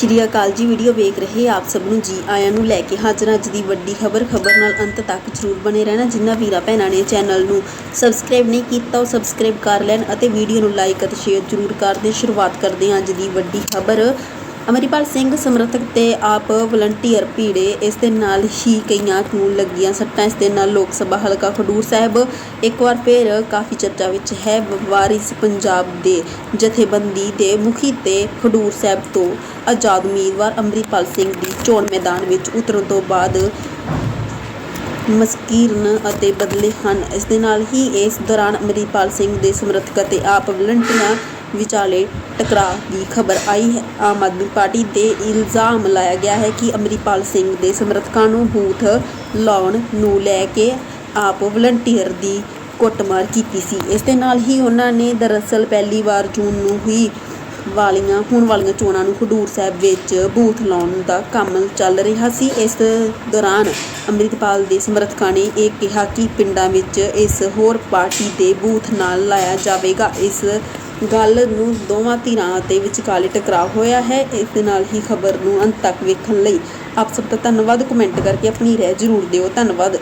ਸ਼੍ਰੀ ਅਕਾਲ ਜੀ ਵੀਡੀਓ ਵੇਖ ਰਹੇ ਆਪ ਸਭ ਨੂੰ ਜੀ ਆਇਆਂ ਨੂੰ ਲੈ ਕੇ ਹਾਜ਼ਰ ਅੱਜ ਦੀ ਵੱਡੀ ਖਬਰ। ਖਬਰ ਨਾਲ ਅੰਤ ਤੱਕ ਜਰੂਰ ਬਣੇ ਰਹਿਣਾ। ਜਿਨ੍ਹਾਂ ਵੀਰਾਂ ਭੈਣਾਂ ਨੇ ਚੈਨਲ ਨੂੰ ਸਬਸਕ੍ਰਾਈਬ ਨਹੀਂ ਕੀਤਾ, ਉਹ ਸਬਸਕ੍ਰਾਈਬ ਕਰ ਲੈਣ ਅਤੇ ਵੀਡੀਓ ਨੂੰ ਲਾਈਕ ਅਤੇ ਸ਼ੇਅਰ ਜਰੂਰ ਕਰਦੇ ਸ਼ੁਰੂਆਤ ਕਰਦੇ ਹਾਂ ਅੱਜ ਦੀ ਵੱਡੀ ਖਬਰ। ਅਮਰੀਪਾਲ ਸਿੰਘ ਸਮਰਥਕ ਤੇ ਆਪ ਵਲੰਟੀਅਰ ਭੀੜੇ ਇਸ ਦੇ ਨਾਲ ਹੀ ਕਈਆਂ ਨੂੰ ਲੱਗੀਆਂ ਸੱਟਾਂ। ਇਸ ਦੇ ਨਾਲ ਲੋਕ ਸਭਾ ਹਲਕਾ ਖਡੂਰ ਸਾਹਿਬ ਇੱਕ ਵਾਰ ਫਿਰ ਕਾਫੀ ਚਰਚਾ ਵਿੱਚ ਹੈ। ਵਾਰਿਸ ਪੰਜਾਬ ਦੇ ਜਥੇਬੰਦੀ ਦੇ ਮੁਖੀ ਤੇ ਖਡੂਰ ਸਾਹਿਬ ਤੋਂ ਆਜ਼ਾਦ ਉਮੀਦਵਾਰ ਅਮਰੀਪਾਲ ਸਿੰਘ ਦੀ ਚੋਣ ਮੈਦਾਨ ਵਿੱਚ ਉਤਰਨ ਤੋਂ ਬਾਅਦ ਮਸਕੀਰਨ ਅਤੇ ਬਦਲੇ ਹਨ। ਇਸ ਦੇ ਨਾਲ ਹੀ ਇਸ ਦੌਰਾਨ ਅਮਰੀਪਾਲ ਸਿੰਘ ਦੇ ਸਮਰਥਕ ਅਤੇ ਆਪ ਵਲੰਟੀਅਰਾਂ ਵਿਚਾਲੇ ਟਕਰਾਅ ਦੀ ਖਬਰ ਆਈ ਹੈ। ਆਮ ਆਦਮੀ ਪਾਰਟੀ ਦੇ ਇਲਜ਼ਾਮ ਲਾਇਆ ਗਿਆ ਹੈ ਕਿ ਅਮਰੀਪਾਲ ਸਿੰਘ ਦੇ ਸਮਰਥਕਾਂ ਨੂੰ ਬੂਥ ਲਾਉਣ ਨੂੰ ਲੈ ਕੇ ਆਪ ਵਲੰਟੀਅਰ ਦੀ ਕੁੱਟਮਾਰ ਕੀਤੀ ਸੀ। ਇਸ ਦੇ ਨਾਲ ਹੀ ਉਹਨਾਂ ਨੇ ਦਰਅਸਲ ਪਹਿਲੀ ਵਾਰ ਜੂਨ ਨੂੰ ਹੀ ਵਾਲੀਆਂ, ਹੋਣ ਵਾਲੀਆਂ ਚੋਣਾਂ ਨੂੰ ਖਡੂਰ ਸਾਹਿਬ ਵਿੱਚ ਬੂਥ ਲਾਉਣ ਦਾ ਕੰਮ ਚੱਲ ਰਿਹਾ ਸੀ। ਇਸ ਦੌਰਾਨ ਅੰਮ੍ਰਿਤਪਾਲ ਦੇ ਸਮਰਥਕਾਂ ਨੇ ਇਹ ਕਿਹਾ ਕਿ ਪਿੰਡਾਂ ਵਿੱਚ ਇਸ ਹੋਰ ਪਾਰਟੀ ਦੇ ਬੂਥ ਨਾਲ ਲਾਇਆ ਜਾਵੇਗਾ। ਇਸ ਗੱਲ ਨੂੰ ਦੋਵਾਂ ਧਿਰਾਂ ਅਤੇ ਵਿਚਕਾਲੇ ਟਕਰਾਅ ਹੋਇਆ ਹੈ। ਇਸ ਦੇ ਨਾਲ ਹੀ ਖਬਰ ਨੂੰ ਅੰਤ ਤੱਕ ਵੇਖਣ ਲਈ ਆਪ ਸਭ ਦਾ ਧੰਨਵਾਦ। ਕਮੈਂਟ ਕਰਕੇ ਆਪਣੀ ਰਾਏ ਜ਼ਰੂਰ ਦਿਓ। ਧੰਨਵਾਦ।